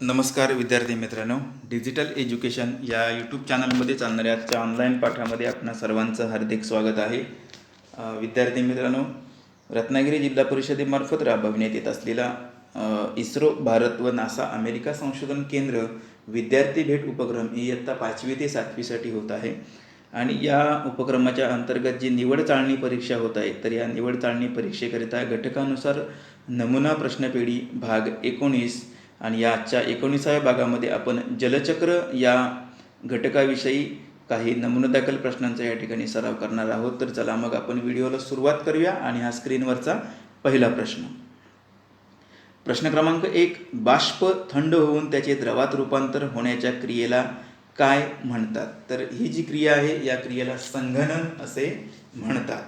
नमस्कार विद्यार्थी मित्रांनो. डिजिटल एज्युकेशन या यूट्यूब चॅनलमध्ये चालणाऱ्या आजच्या ऑनलाईन पाठामध्ये आपणा सर्वांचं हार्दिक स्वागत आहे. विद्यार्थी मित्रांनो रत्नागिरी जिल्हा परिषदेमार्फत राबविण्यात येत असलेला इस्रो भारत व नासा अमेरिका संशोधन केंद्र विद्यार्थी भेट उपक्रम इयत्ता पाचवी ते सातवीसाठी होत आहे. आणि या उपक्रमाच्या अंतर्गत जी निवड चाळणी परीक्षा होत आहे तर या निवड चाळणी परीक्षेकरिता घटकानुसार नमुना प्रश्नपेढी भाग एकोणीस आणि या आजच्या एकोणीसाव्या भागामध्ये आपण जलचक्र या घटकाविषयी काही नमुनदाखल प्रश्नांचा या ठिकाणी सराव करणार आहोत. तर चला मग आपण व्हिडिओला सुरुवात करूया आणि हा स्क्रीनवरचा पहिला प्रश्न. प्रश्न क्रमांक एक बाष्प थंड होऊन त्याचे द्रवात रूपांतर होण्याच्या क्रियेला काय म्हणतात? तर ही जी क्रिया आहे या क्रियेला संघनन असे म्हणतात.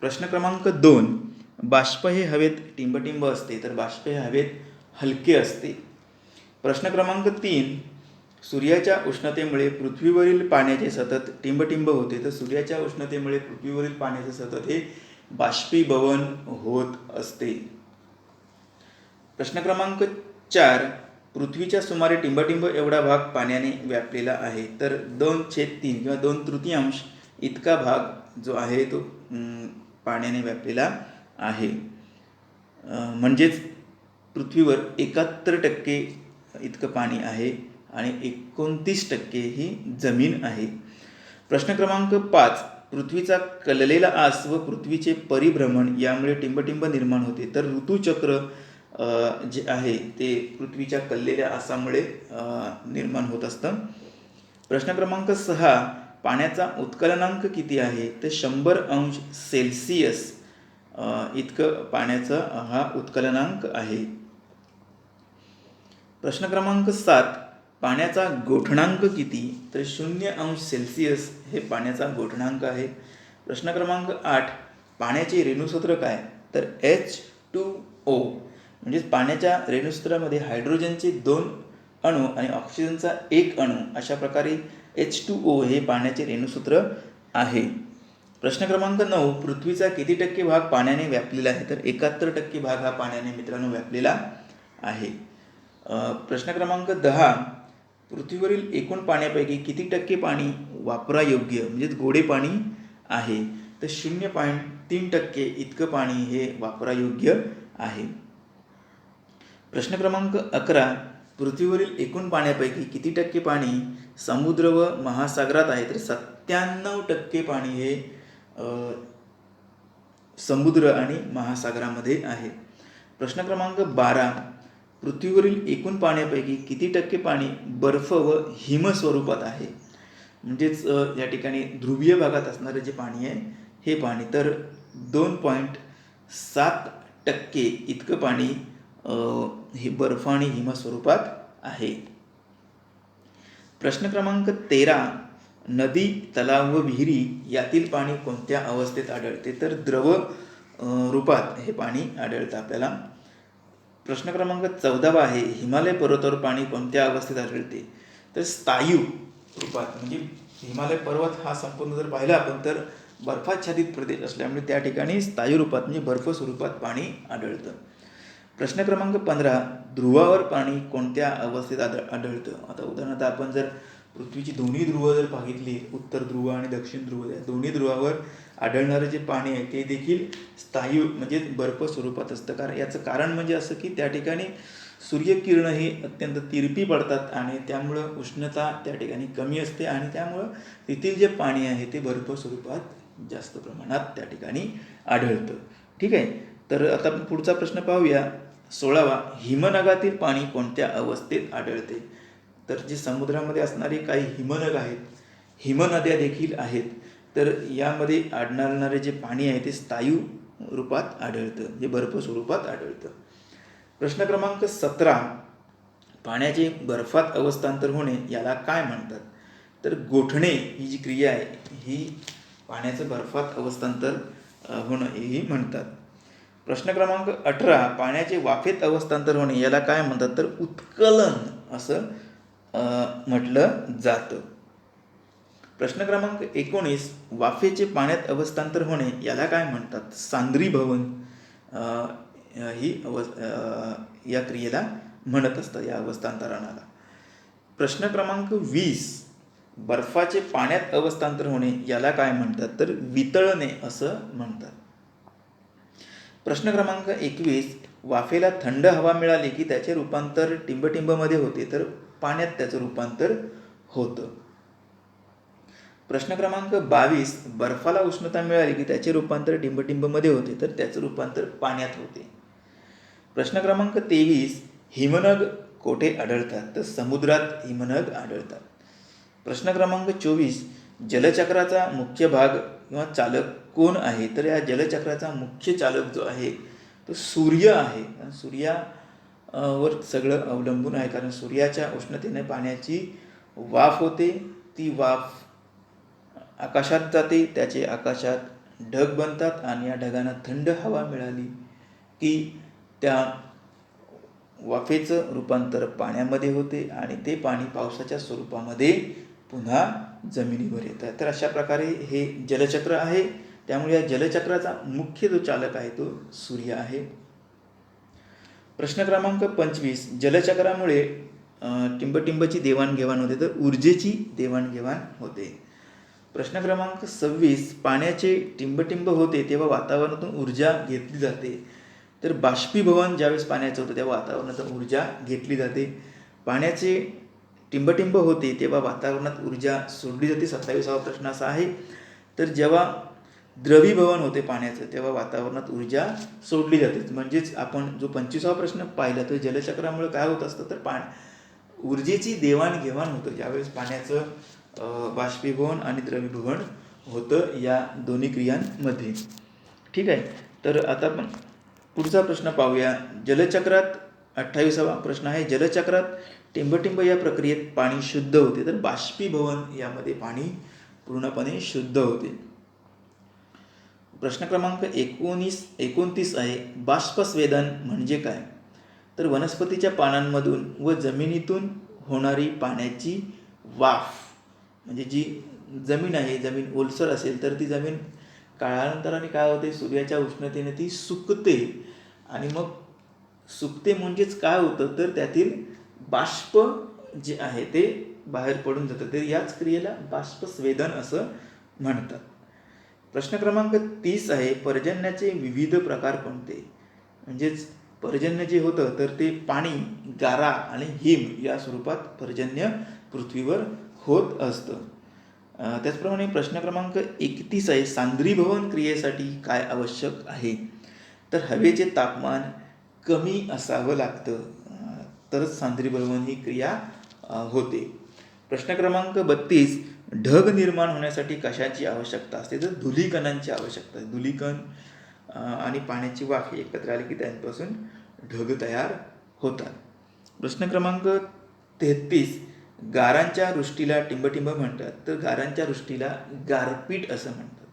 प्रश्न क्रमांक दोन बाष्प हे हवेत टिंबटिंब असते. तर बाष्प हे हवेत हलके असते. प्रश्न क्रमांक तीन सूर्याच्या उष्णतेमुळे पृथ्वीवरील पाण्याचे सतत टिंबटिंब होते. तर सूर्याच्या उष्णतेमुळे पृथ्वीवरील पाण्याचे सतत हे बाष्पीभवन होत असते. प्रश्न क्रमांक चार पृथ्वीच्या सुमारे टिंबटिंब एवढा भाग पाण्याने व्यापलेला आहे. तर दोन छेद तीन किंवा दोन तृतीयांश इतका भाग जो आहे तो पाण्याने व्यापलेला आहे. म्हणजेच पृथ्वीवर एकाहत्तर टक्के इतकं पाणी आहे आणि एकोणतीस टक्के ही जमीन आहे. प्रश्न क्रमांक पाच पृथ्वीचा कललेला आस व पृथ्वीचे परिभ्रमण यामुळे टिंबटिंब निर्माण होते. तर ऋतुचक्र जे आहे ते पृथ्वीच्या कललेल्या आसामुळे निर्माण होत असतं. प्रश्न क्रमांक सहा पाण्याचा उत्कलनांक किती आहे? तर शंभर अंश सेल्सिअस इतकं पाण्याचा हा उत्कलनांक आहे. प्रश्न क्रमांक सात पाण्याचा गोठणांक किती? तर शून्य अंश सेल्सिअस हे पाण्याचा गोठणांक आहे. प्रश्न क्रमांक आठ पाण्याचे रेणूसूत्र काय? तर एच टू ओ म्हणजेच पाण्याच्या रेणूसूत्रामध्ये हायड्रोजनचे दोन अणू आणि ऑक्सिजनचा एक अणू अशा प्रकारे एच टू ओ हे पाण्याचे रेणूसूत्र आहे. प्रश्न क्रमांक नऊ पृथ्वीचा किती टक्के भाग पाण्याने व्यापलेला आहे? तर एकाहत्तर टक्के भाग हा पाण्याने मित्रांनो व्यापलेला आहे. प्रश्न क्रमांक दहा पृथ्वीवरील एकूण पाण्यापैकी किती टक्के पाणी वापरायोग्य म्हणजेच गोडे पाणी आहे? तर शून्य पॉईंट तीन टक्के इतकं पाणी हे वापरायोग्य आहे. प्रश्न क्रमांक अकरा पृथ्वीवरील एकूण पाण्यापैकी किती टक्के पाणी समुद्र व महासागरात आहे? तर सत्त्याण्णव टक्के पाणी हे समुद्र आणि महासागरामध्ये आहे. प्रश्न क्रमांक बारा पृथ्वीवरील एकूण पाण्यापैकी किती टक्के पाणी बर्फ व हिम स्वरूपात आहे? म्हणजेच या ठिकाणी ध्रुवीय भागात असणारं जे पाणी आहे हे पाणी. तर दोन पॉईंट सात टक्के इतकं पाणी हे बर्फ आणि हिम स्वरूपात आहे. प्रश्न क्रमांक तेरा नदी तलाव व विहिरी यातील पाणी कोणत्या अवस्थेत आढळते? तर द्रव रूपात हे पाणी आढळतं आपल्याला. प्रश्न क्रमांक चौदावा आहे हिमालय पर्वतावर पाणी कोणत्या अवस्थेत आढळते? तर स्थायू रूपात म्हणजे हिमालय पर्वत हा संपूर्ण जर पाहिला आपण तर बर्फाच्छादित प्रदेश असल्यामुळे त्या ठिकाणी स्थायू रूपात म्हणजे बर्फ स्वरूपात पाणी आढळतं. प्रश्न क्रमांक पंधरा ध्रुवावर पाणी कोणत्या अवस्थेत आढळ आढळतं? आता उदाहरणार्थ आपण जर पृथ्वीची दोन्ही ध्रुव जर बघितली उत्तर ध्रुव आणि दक्षिण ध्रुव या दोन्ही ध्रुवावर आढळणारं जे पाणी आहे ते देखील स्थायी म्हणजे बर्फ स्वरूपात असतं. कारण याचं कारण म्हणजे असं की त्या ठिकाणी सूर्यकिरण ही अत्यंत तिरपी पडतात आणि त्यामुळं उष्णता त्या ठिकाणी कमी असते आणि त्यामुळं तेथील जे पाणी आहे ते बर्फ स्वरूपात जास्त प्रमाणात त्या ठिकाणी आढळतं. ठीक आहे? तर आता आपण पुढचा प्रश्न पाहूया. सोळावा हिमनगातील पाणी कोणत्या अवस्थेत आढळते? तर जे समुद्रामध्ये असणारे काही हिमनग आहेत हिमनद्या देखील आहेत तर यामध्ये आढळणारे जे पाणी आहे ते स्थायू रूपात आढळतं जे बर्फ स्वरूपात आढळतं. प्रश्न क्रमांक सतरा पाण्याचे बर्फात अवस्थांतर होणे याला काय म्हणतात? तर गोठणे ही जी क्रिया आहे ही पाण्याचं बर्फात अवस्थांतर होणं हेही म्हणतात. प्रश्न क्रमांक अठरा पाण्याचे वाफेत अवस्थांतर होणे याला काय म्हणतात? तर उत्कलन असं म्हटलं जातं. प्रश्न क्रमांक एकोणीस वाफेचे पाण्यात अवस्थांतर होणे याला काय म्हणतात? सांद्रीभवन भवन ही अव या क्रियेला म्हणत असतं या अवस्थांतरणाला. प्रश्न क्रमांक वीस बर्फाचे पाण्यात अवस्थांतर होणे याला काय म्हणतात? तर वितळणे असं म्हणतात. प्रश्न क्रमांक एकवीस वाफेला थंड हवा मिळाली की त्याचे रूपांतर टिंबटिंबमध्ये होते. तर पाण्यात त्याचं रूपांतर होतं. प्रश्न क्रमांक बावीस बर्फाला उष्णता मिळाली की त्याचे रूपांतर डिंबटिंबमध्ये होते तर त्याचं रूपांतर पाण्यात होते. प्रश्न क्रमांक तेवीस हिमनग कोठे आढळतात? तर समुद्रात हिमनग आढळतात. प्रश्न क्रमांक चोवीस जलचक्राचा मुख्य भाग किंवा चालक कोण आहे? तर या जलचक्राचा मुख्य चालक जो आहे तो सूर्य आहे. सूर्या वर सगळं अवलंबून आहे. कारण सूर्याच्या उष्णतेने पाण्याची वाफ होते. ती वाफ आकाशात जाते. त्याचे आकाशात ढग बनतात आणि या ढगांना थंड हवा मिळाली की त्या वाफेचं रूपांतर पाण्यामध्ये होते आणि ते पाणी पावसाच्या स्वरूपामध्ये पुन्हा जमिनीवर येतं. तर अशा प्रकारे हे जलचक्र आहे. त्यामुळे या जलचक्राचा मुख्य जो चालक आहे तो सूर्य आहे. प्रश्न क्रमांक पंचवीस जलचक्रामुळे टिंबटिंबची देवाणघेवाण होते तर ऊर्जेची देवाणघेवाण होते. प्रश्न क्रमांक सव्वीस पाण्याचे टिंबटिंब होते तेव्हा वातावरणातून ऊर्जा घेतली जाते. तर बाष्पीभवन ज्यावेळेस पाण्याचं होतं तेव्हा वातावरणातून ऊर्जा घेतली जाते. पाण्याचे टिंबटिंब होते तेव्हा वातावरणात ऊर्जा सोडली जाते. सत्तावीसावा प्रश्न असा आहे. तर जेव्हा द्रवीभवन होते पाण्याचं तेव्हा वातावरणात ऊर्जा सोडली जाते. म्हणजेच आपण जो पंचवीसावा प्रश्न पाहिला तर जलचक्रामुळे काय होत असतं तर पाण ऊर्जेची देवाणघेवाण होतं. ज्यावेळेस पाण्याचं बाष्पीभवन आणि द्रवीभवन होतं या दोन्ही क्रियांमध्ये. ठीक आहे? तर आता आपण पुढचा प्रश्न पाहूया. जलचक्रात अठ्ठावीसावा प्रश्न आहे. जलचक्रात टिंबटिंब या प्रक्रियेत पाणी शुद्ध होते. तर बाष्पीभवन यामध्ये पाणी पूर्णपणे शुद्ध होते. प्रश्न क्रमांक एकोणीस एकोणतीस आहे बाष्पस्वेदन म्हणजे काय? तर वनस्पतीच्या पानांमधून व जमिनीतून होणारी पाण्याची वाफ म्हणजे जी जमीन आहे जमीन ओलसर असेल तर ती जमीन काळानंतराने काय होते सूर्याच्या उष्णतेने ती सुकते. आणि मग सुकते म्हणजेच काय होतं? तर त्यातील बाष्प जे आहे ते बाहेर पडून जातं. तर याच क्रियेला बाष्पस्वेदन असं म्हणतात. प्रश्न क्रमांक तीस आहे पर्जन्याचे विविध प्रकार कोणते? म्हणजेच पर्जन्य जे होतं तर ते पाणी गारा आणि हिम या स्वरूपात पर्जन्य पृथ्वीवर होत असतं. त्याचप्रमाणे प्रश्न क्रमांक एकतीस आहे सांद्रीभवन क्रियेसाठी काय आवश्यक आहे? तर हवेचे तापमान कमी असावं लागतं तरच सांद्रीभवन ही क्रिया होते. प्रश्न क्रमांक बत्तीस ढग निर्माण होण्यासाठी कशाची आवश्यकता असते? तर धुलीकणांची आवश्यकता धुलीकण आणि पाण्याची वाफ हे एकत्र आली की त्यांपासून ढग तयार होतात. प्रश्न क्रमांक तेहतीस गारांच्या वृष्टीला टिंबटिंब म्हणतात. तर गारांच्या वृष्टीला गारपीट असं म्हणतात.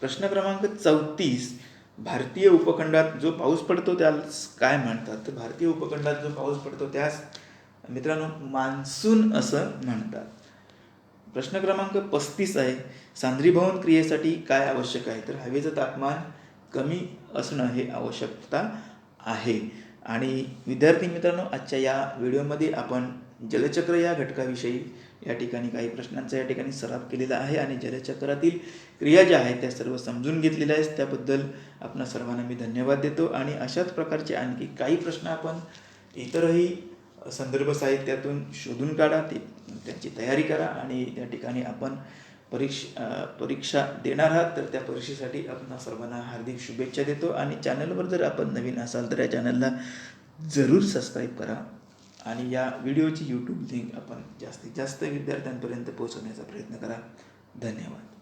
प्रश्न क्रमांक चौतीस भारतीय उपखंडात जो पाऊस पडतो त्यास काय म्हणतात? तर भारतीय उपखंडात जो पाऊस पडतो त्यास मित्रांनो मान्सून असं म्हणतात. प्रश्न क्रमांक पस्तीस आहे. सांद्रीभवन क्रियेसाठी काय आवश्यक आहे? तर हवेचं तापमान कमी असणं हे आवश्यकता आहे. आणि विद्यार्थी मित्रांनो आजच्या या व्हिडिओमध्ये आपण जलचक्र या घटकाविषयी या ठिकाणी काही प्रश्नांचा या ठिकाणी सराव केलेला आहे आणि जलचक्रातील क्रिया ज्या आहेत त्या सर्व समजून घेतलेल्या आहेत. त्याबद्दल आपणा सर्वांना मी धन्यवाद देतो. आणि अशाच प्रकारचे आणखी काही प्रश्न आपण इतरही संदर्भ साहित्यातून शोधून काढा ते त्यांची तयारी करा आणि त्या ठिकाणी आपण परीक्ष परीक्षा देणार आहात तर त्या परीक्षेसाठी आपण सर्वांना हार्दिक शुभेच्छा देतो आणि चॅनलवर जर आपण नवीन असाल तर या चॅनलला जरूर सबस्क्राईब करा आणि या व्हिडिओची यूट्यूब लिंक आपण जास्तीत जास्त विद्यार्थ्यांपर्यंत पोहोचवण्याचा प्रयत्न करा. धन्यवाद.